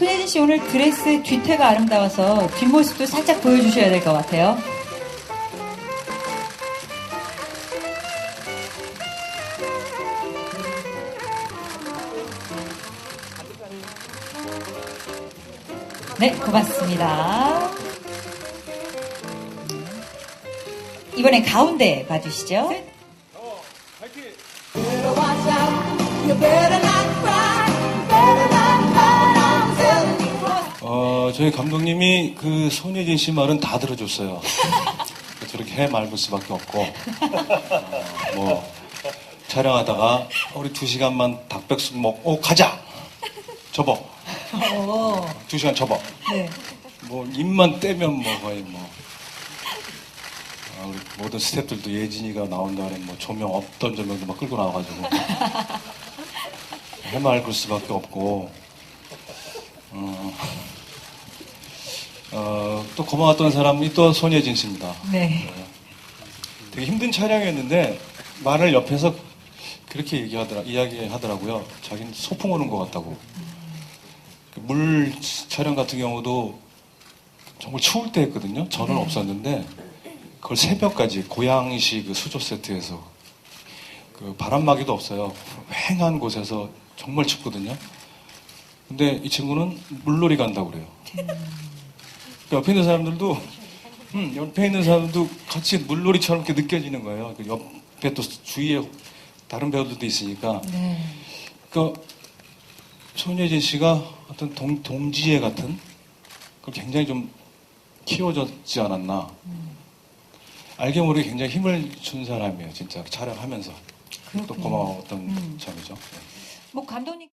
손예진 씨 오늘 드레스 뒤태가 아름다워서 뒷모습도 살짝 보여주셔야 될 것 같아요. 네, 고맙습니다. 이번엔 가운데 봐주시죠. 어, 저희 감독님이 그 손예진 씨 말은 다 들어줬어요. 저렇게 해 말볼 수밖에 없고, 어, 뭐, 촬영하다가 우리 두 시간만 닭백숙 먹고 가자! 접어. 오, 두 시간 접어. 네. 뭐, 입만 떼면 뭐 거의 뭐. 아, 우리 모든 스태프들도 예진이가 나온다는 뭐 조명 없던 조명도 막 끌고 나와가지고. 해맑을 수밖에 없고, 어, 어, 또 고마웠던 사람이 또 손예진 씨입니다. 네. 되게 힘든 촬영이었는데 말을 옆에서 그렇게 얘기하더라, 이야기하더라고요. 자기는 소풍 오는 것 같다고. 그물 촬영 같은 경우도 정말 추울 때 했거든요. 저는 없었는데 그걸 새벽까지 고양시 그 수조 세트에서 그 바람막이도 없어요. 휑한 곳에서 정말 춥거든요. 근데 이 친구는 물놀이 간다고 그래요. 그 옆에 있는 사람들도 음, 옆에 있는 사람도 같이 물놀이처럼 이렇게 느껴지는 거예요. 그 옆에 또 주위에 다른 배우들도 있으니까. 네. 그 손예진 씨가 어떤 동, 동지애 같은 그 굉장히 좀 키워졌지 않았나. 알게 모르게 굉장히 힘을 준 사람이에요. 진짜 촬영하면서. 또 그렇군요. 고마웠던 음. 점이죠. 네. 뭐 감독님.